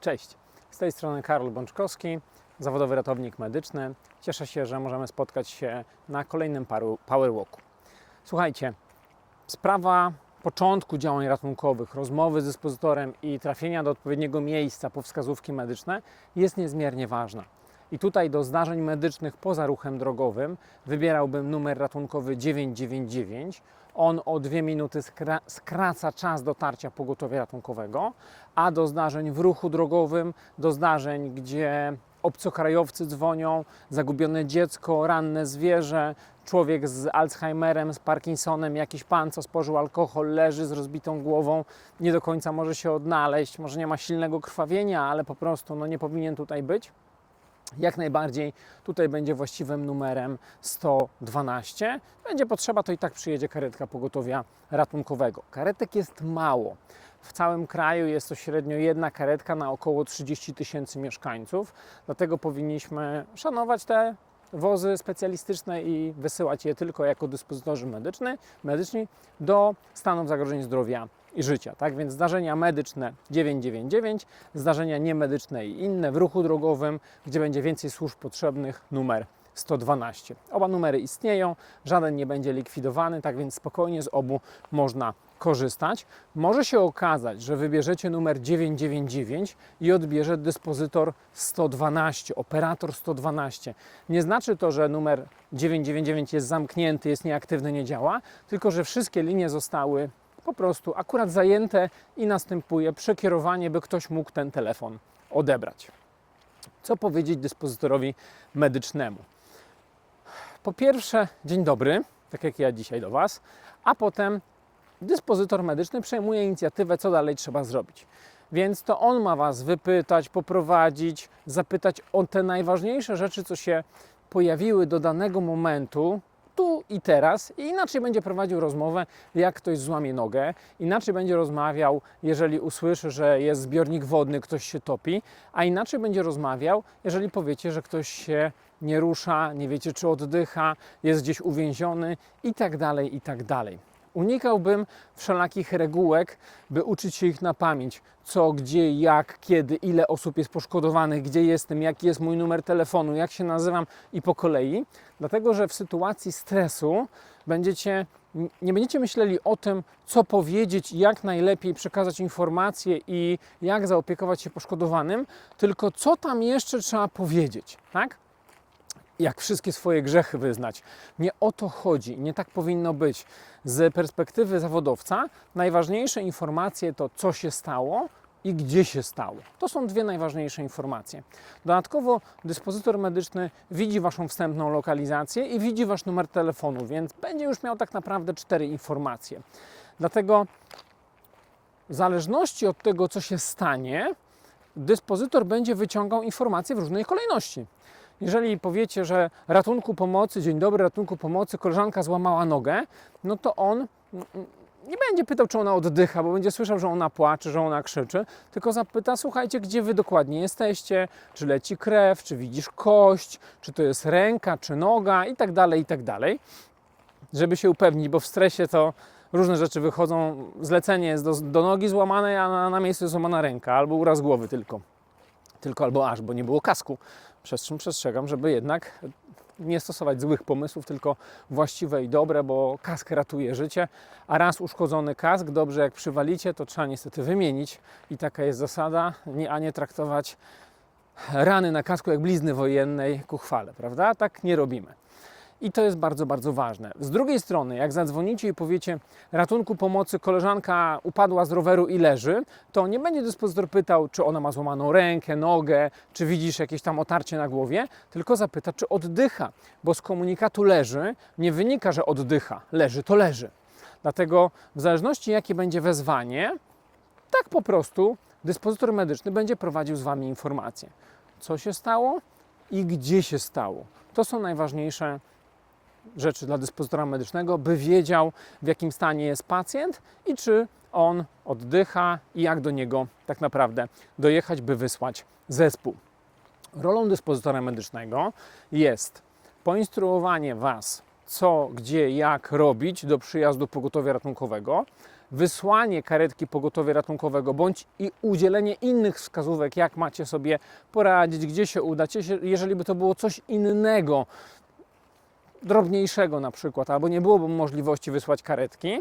Cześć, z tej strony Karol Bączkowski, zawodowy ratownik medyczny. Cieszę się, że możemy spotkać się na kolejnym paru Powerwalku. Słuchajcie, sprawa początku działań ratunkowych, rozmowy z dyspozytorem i trafienia do odpowiedniego miejsca po wskazówki medyczne jest niezmiernie ważna. I tutaj do zdarzeń medycznych poza ruchem drogowym wybierałbym numer ratunkowy 999. On o dwie minuty skra- skraca czas dotarcia pogotowia ratunkowego, a do zdarzeń w ruchu drogowym, do zdarzeń, gdzie obcokrajowcy dzwonią, zagubione dziecko, ranne zwierzę, człowiek z Alzheimerem, z Parkinsonem, jakiś pan, co spożył alkohol, leży z rozbitą głową, nie do końca może się odnaleźć, może nie ma silnego krwawienia, ale po prostu no, nie powinien tutaj być jak najbardziej tutaj będzie właściwym numerem 112. Będzie potrzeba, to i tak przyjedzie karetka pogotowia ratunkowego. Karetek jest mało. W całym kraju jest to średnio jedna karetka na około 30 tysięcy mieszkańców, dlatego powinniśmy szanować te wozy specjalistyczne i wysyłać je tylko jako dyspozytorzy medyczny, medyczni do stanów zagrożeń zdrowia i życia. Tak więc zdarzenia medyczne 999, zdarzenia niemedyczne i inne w ruchu drogowym, gdzie będzie więcej służb potrzebnych, numer 112. Oba numery istnieją, żaden nie będzie likwidowany, tak więc spokojnie z obu można korzystać. Może się okazać, że wybierzecie numer 999 i odbierze dyspozytor 112, operator 112. Nie znaczy to, że numer 999 jest zamknięty, jest nieaktywny, nie działa, tylko że wszystkie linie zostały po prostu akurat zajęte i następuje przekierowanie, by ktoś mógł ten telefon odebrać. Co powiedzieć dyspozytorowi medycznemu? Po pierwsze, dzień dobry, tak jak ja dzisiaj do Was, a potem dyspozytor medyczny przejmuje inicjatywę, co dalej trzeba zrobić. Więc to on ma Was wypytać, poprowadzić, zapytać o te najważniejsze rzeczy, co się pojawiły do danego momentu, tu i teraz, i inaczej będzie prowadził rozmowę, jak ktoś złamie nogę, inaczej będzie rozmawiał, jeżeli usłyszy, że jest zbiornik wodny, ktoś się topi, a inaczej będzie rozmawiał, jeżeli powiecie, że ktoś się nie rusza, nie wiecie, czy oddycha, jest gdzieś uwięziony i tak dalej, i tak dalej. Unikałbym wszelakich regułek, by uczyć się ich na pamięć. Co, gdzie, jak, kiedy, ile osób jest poszkodowanych, gdzie jestem, jaki jest mój numer telefonu, jak się nazywam i po kolei. Dlatego, że w sytuacji stresu będziecie, nie będziecie myśleli o tym, co powiedzieć, jak najlepiej przekazać informacje i jak zaopiekować się poszkodowanym, tylko co tam jeszcze trzeba powiedzieć, tak? Jak wszystkie swoje grzechy wyznać. Nie o to chodzi, nie tak powinno być. Z perspektywy zawodowca najważniejsze informacje to co się stało i gdzie się stało. To są dwie najważniejsze informacje. Dodatkowo dyspozytor medyczny widzi Waszą wstępną lokalizację i widzi Wasz numer telefonu, więc będzie już miał tak naprawdę cztery informacje. Dlatego w zależności od tego, co się stanie, dyspozytor będzie wyciągał informacje w różnej kolejności. Jeżeli powiecie, że ratunku pomocy, dzień dobry, ratunku pomocy, koleżanka złamała nogę, no to on nie będzie pytał, czy ona oddycha, bo będzie słyszał, że ona płacze, że ona krzyczy, tylko zapyta, słuchajcie, gdzie wy dokładnie jesteście, czy leci krew, czy widzisz kość, czy to jest ręka, czy noga i tak dalej, i tak dalej, żeby się upewnić, bo w stresie to różne rzeczy wychodzą, zlecenie jest do, do nogi złamanej, a na, na miejscu jest złamana ręka, albo uraz głowy tylko, tylko albo aż, bo nie było kasku, przez czym przestrzegam, żeby jednak nie stosować złych pomysłów, tylko właściwe i dobre, bo kask ratuje życie, a raz uszkodzony kask, dobrze jak przywalicie, to trzeba niestety wymienić i taka jest zasada, a nie traktować rany na kasku jak blizny wojennej ku chwale, prawda? Tak nie robimy. I to jest bardzo, bardzo ważne. Z drugiej strony, jak zadzwonicie i powiecie ratunku pomocy, koleżanka upadła z roweru i leży, to nie będzie dyspozytor pytał, czy ona ma złamaną rękę, nogę, czy widzisz jakieś tam otarcie na głowie, tylko zapyta, czy oddycha, bo z komunikatu leży nie wynika, że oddycha. Leży to leży. Dlatego w zależności jakie będzie wezwanie, tak po prostu dyspozytor medyczny będzie prowadził z Wami informacje, co się stało i gdzie się stało. To są najważniejsze rzeczy dla dyspozytora medycznego, by wiedział, w jakim stanie jest pacjent i czy on oddycha i jak do niego tak naprawdę dojechać, by wysłać zespół. Rolą dyspozytora medycznego jest poinstruowanie Was, co, gdzie, jak robić do przyjazdu pogotowia ratunkowego, wysłanie karetki pogotowia ratunkowego bądź i udzielenie innych wskazówek, jak macie sobie poradzić, gdzie się jeśli- jeżeli by to było coś innego, drobniejszego na przykład, albo nie byłoby możliwości wysłać karetki,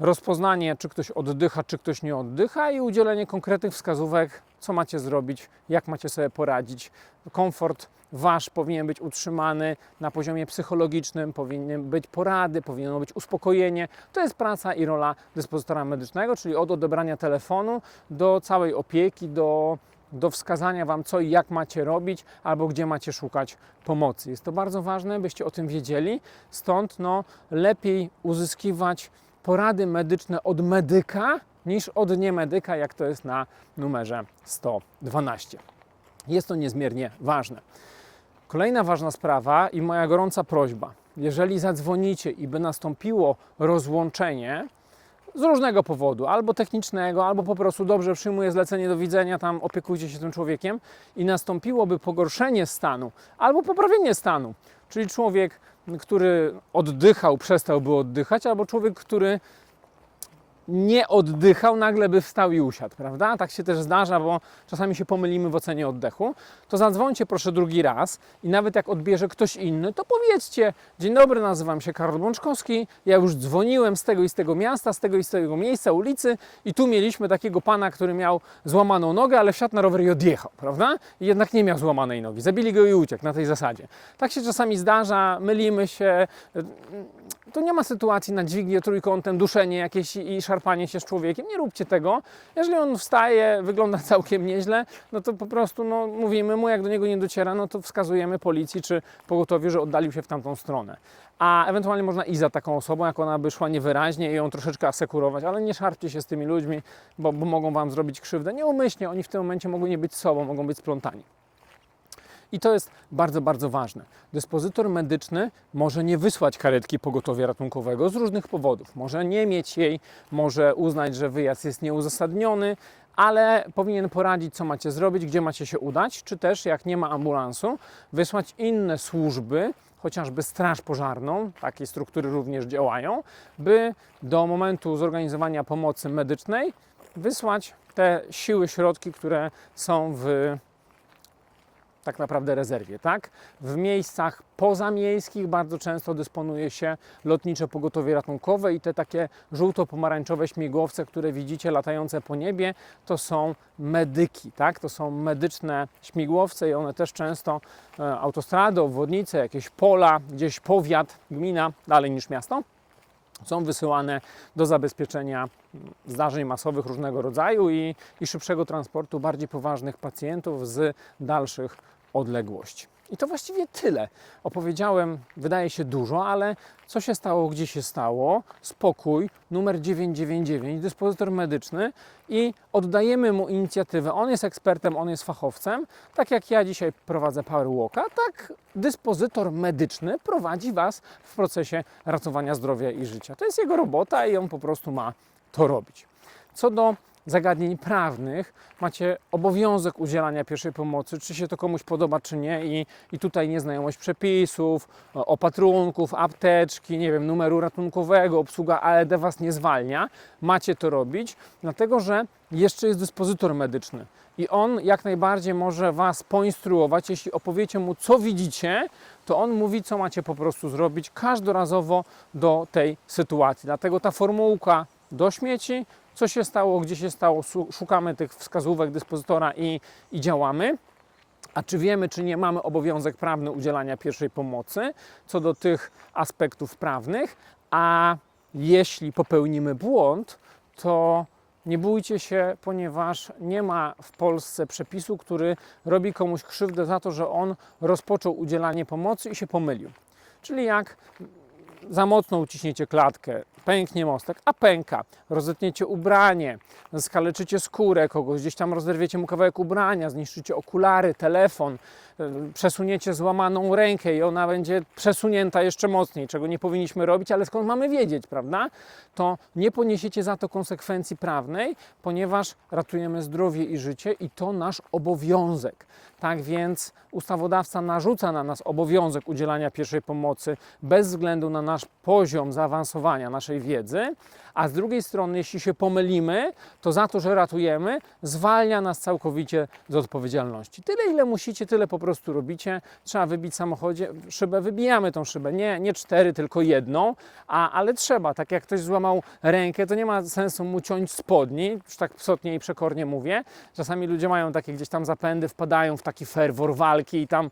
rozpoznanie, czy ktoś oddycha, czy ktoś nie oddycha i udzielenie konkretnych wskazówek, co macie zrobić, jak macie sobie poradzić. Komfort wasz powinien być utrzymany na poziomie psychologicznym, powinny być porady, powinno być uspokojenie. To jest praca i rola dyspozytora medycznego, czyli od odebrania telefonu do całej opieki, do, do wskazania wam, co i jak macie robić, albo gdzie macie szukać pomocy. Jest to bardzo ważne, byście o tym wiedzieli. Stąd no, lepiej uzyskiwać porady medyczne od medyka niż od niemedyka, jak to jest na numerze 112. Jest to niezmiernie ważne. Kolejna ważna sprawa i moja gorąca prośba. Jeżeli zadzwonicie i by nastąpiło rozłączenie z różnego powodu, albo technicznego, albo po prostu dobrze przyjmuję zlecenie do widzenia, tam opiekujcie się tym człowiekiem i nastąpiłoby pogorszenie stanu albo poprawienie stanu, czyli człowiek, który oddychał, przestałby oddychać, albo człowiek, który nie oddychał, nagle by wstał i usiadł, prawda? Tak się też zdarza, bo czasami się pomylimy w ocenie oddechu. To zadzwońcie proszę drugi raz i nawet jak odbierze ktoś inny, to powiedzcie: Dzień dobry, nazywam się Karol Bączkowski. Ja już dzwoniłem z tego i z tego miasta, z tego i z tego miejsca, ulicy, i tu mieliśmy takiego pana, który miał złamaną nogę, ale wsiadł na rower i odjechał, prawda? I jednak nie miał złamanej nogi. Zabili go i uciekł na tej zasadzie. Tak się czasami zdarza, mylimy się to nie ma sytuacji na dźwignię trójkątem, duszenie jakieś i szarpanie się z człowiekiem. Nie róbcie tego. Jeżeli on wstaje, wygląda całkiem nieźle, no to po prostu no, mówimy mu, jak do niego nie dociera, no to wskazujemy policji czy pogotowiu, że oddalił się w tamtą stronę. A ewentualnie można iść za taką osobą, jak ona by szła niewyraźnie i ją troszeczkę asekurować, ale nie szarpcie się z tymi ludźmi, bo, bo mogą Wam zrobić krzywdę. Nieumyślnie, oni w tym momencie mogą nie być sobą, mogą być splątani. I to jest bardzo, bardzo ważne. Dyspozytor medyczny może nie wysłać karetki pogotowia ratunkowego z różnych powodów. Może nie mieć jej, może uznać, że wyjazd jest nieuzasadniony, ale powinien poradzić, co macie zrobić, gdzie macie się udać, czy też, jak nie ma ambulansu, wysłać inne służby, chociażby Straż Pożarną, takie struktury również działają, by do momentu zorganizowania pomocy medycznej wysłać te siły, środki, które są w tak naprawdę rezerwie, tak? W miejscach pozamiejskich bardzo często dysponuje się lotnicze pogotowie ratunkowe i te takie żółto-pomarańczowe śmigłowce, które widzicie latające po niebie, to są medyki, tak? To są medyczne śmigłowce i one też często e, autostrady, obwodnice, jakieś pola, gdzieś powiat, gmina, dalej niż miasto, są wysyłane do zabezpieczenia zdarzeń masowych różnego rodzaju i, i szybszego transportu bardziej poważnych pacjentów z dalszych odległości. I to właściwie tyle. Opowiedziałem, wydaje się dużo, ale co się stało, gdzie się stało, spokój, numer 999, dyspozytor medyczny i oddajemy mu inicjatywę. On jest ekspertem, on jest fachowcem. Tak jak ja dzisiaj prowadzę Power Walka, tak dyspozytor medyczny prowadzi Was w procesie ratowania zdrowia i życia. To jest jego robota i on po prostu ma to robić. Co do zagadnień prawnych, macie obowiązek udzielania pierwszej pomocy, czy się to komuś podoba, czy nie. I, i tutaj nieznajomość przepisów, opatrunków, apteczki, nie wiem, numeru ratunkowego, obsługa AED Was nie zwalnia. Macie to robić, dlatego że jeszcze jest dyspozytor medyczny. I on jak najbardziej może Was poinstruować. Jeśli opowiecie mu, co widzicie, to on mówi, co macie po prostu zrobić każdorazowo do tej sytuacji. Dlatego ta formułka do śmieci, co się stało, gdzie się stało, szukamy tych wskazówek dyspozytora i, i działamy. A czy wiemy, czy nie mamy obowiązek prawny udzielania pierwszej pomocy co do tych aspektów prawnych? A jeśli popełnimy błąd, to nie bójcie się, ponieważ nie ma w Polsce przepisu, który robi komuś krzywdę za to, że on rozpoczął udzielanie pomocy i się pomylił. Czyli jak za mocno uciśniecie klatkę, pęknie mostek, a pęka, rozetniecie ubranie, skaleczycie skórę kogoś, gdzieś tam rozerwiecie mu kawałek ubrania, zniszczycie okulary, telefon, y, przesuniecie złamaną rękę i ona będzie przesunięta jeszcze mocniej, czego nie powinniśmy robić, ale skąd mamy wiedzieć, prawda? To nie poniesiecie za to konsekwencji prawnej, ponieważ ratujemy zdrowie i życie i to nasz obowiązek. Tak więc ustawodawca narzuca na nas obowiązek udzielania pierwszej pomocy bez względu na nasz poziom zaawansowania naszej wiedzy, a z drugiej strony, jeśli się pomylimy, to za to, że ratujemy, zwalnia nas całkowicie z odpowiedzialności. Tyle, ile musicie, tyle po prostu robicie. Trzeba wybić samochodzie szybę, wybijamy tą szybę. Nie, nie cztery, tylko jedną, a, ale trzeba. Tak jak ktoś złamał rękę, to nie ma sensu mu ciąć spodni, już tak psotnie i przekornie mówię. Czasami ludzie mają takie gdzieś tam zapędy, wpadają w taki ferwor walki i tam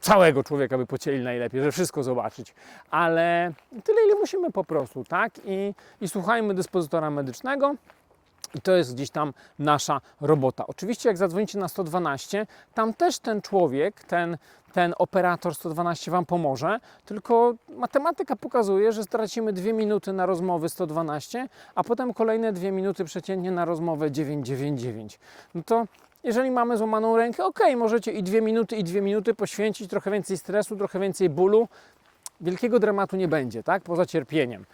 całego człowieka by pocięli najlepiej, żeby wszystko zobaczyć. Ale tyle, ile musimy po prostu, tak? I, i słuchajmy dyspozytora medycznego. I to jest gdzieś tam nasza robota. Oczywiście, jak zadzwonicie na 112, tam też ten człowiek, ten, ten operator 112 Wam pomoże, tylko matematyka pokazuje, że stracimy dwie minuty na rozmowy 112, a potem kolejne dwie minuty przeciętnie na rozmowę 999. No to jeżeli mamy złamaną rękę, ok, możecie i dwie minuty, i dwie minuty poświęcić, trochę więcej stresu, trochę więcej bólu. Wielkiego dramatu nie będzie, tak? Poza cierpieniem.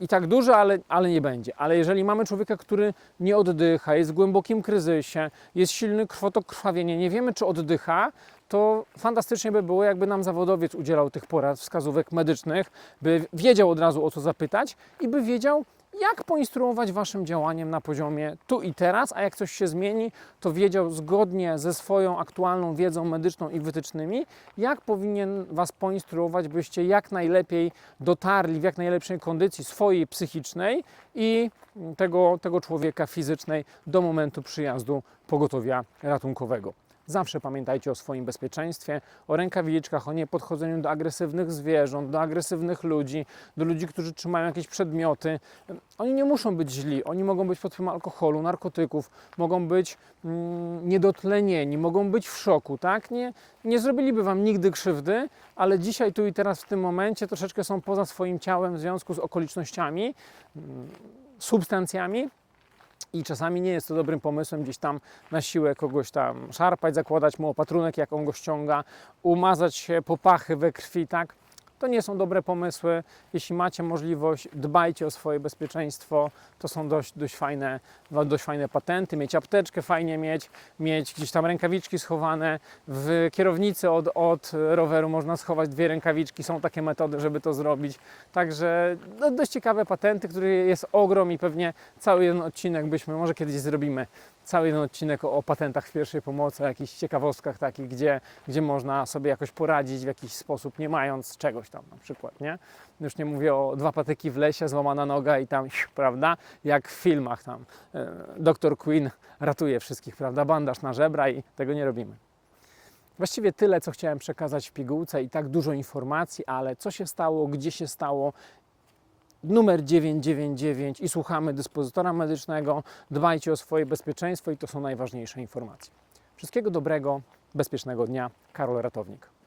I tak dużo, ale, ale nie będzie. Ale jeżeli mamy człowieka, który nie oddycha, jest w głębokim kryzysie, jest silny krwotok, krwawienie, nie wiemy, czy oddycha, to fantastycznie by było, jakby nam zawodowiec udzielał tych porad, wskazówek medycznych, by wiedział od razu o co zapytać i by wiedział, jak poinstruować Waszym działaniem na poziomie tu i teraz, a jak coś się zmieni, to wiedział zgodnie ze swoją aktualną wiedzą medyczną i wytycznymi, jak powinien Was poinstruować, byście jak najlepiej dotarli w jak najlepszej kondycji swojej psychicznej i tego, tego człowieka fizycznej do momentu przyjazdu pogotowia ratunkowego. Zawsze pamiętajcie o swoim bezpieczeństwie, o rękawiczkach, o niepodchodzeniu do agresywnych zwierząt, do agresywnych ludzi, do ludzi, którzy trzymają jakieś przedmioty. Oni nie muszą być źli, oni mogą być pod wpływem alkoholu, narkotyków, mogą być mm, niedotlenieni, mogą być w szoku, tak? Nie, nie zrobiliby Wam nigdy krzywdy, ale dzisiaj, tu i teraz, w tym momencie troszeczkę są poza swoim ciałem w związku z okolicznościami, mm, substancjami, i czasami nie jest to dobrym pomysłem gdzieś tam na siłę kogoś tam szarpać, zakładać mu opatrunek, jak on go ściąga, umazać się po pachy we krwi, tak? To nie są dobre pomysły. Jeśli macie możliwość, dbajcie o swoje bezpieczeństwo. To są dość, dość, fajne, dość fajne patenty. Mieć apteczkę fajnie mieć, mieć gdzieś tam rękawiczki schowane. W kierownicy od, od roweru można schować dwie rękawiczki. Są takie metody, żeby to zrobić. Także no, dość ciekawe patenty, których jest ogrom i pewnie cały jeden odcinek byśmy, może kiedyś zrobimy cały jeden odcinek o, patentach pierwszej pomocy, o jakichś ciekawostkach takich, gdzie, gdzie można sobie jakoś poradzić w jakiś sposób, nie mając czegoś tam na przykład, nie? Już nie mówię o dwa patyki w lesie, złamana noga i tam, prawda, jak w filmach tam e, doktor Queen ratuje wszystkich, prawda, bandaż na żebra i tego nie robimy. Właściwie tyle, co chciałem przekazać w pigułce i tak dużo informacji, ale co się stało, gdzie się stało, numer 999 i słuchamy dyspozytora medycznego. Dbajcie o swoje bezpieczeństwo i to są najważniejsze informacje. Wszystkiego dobrego, bezpiecznego dnia. Karol Ratownik.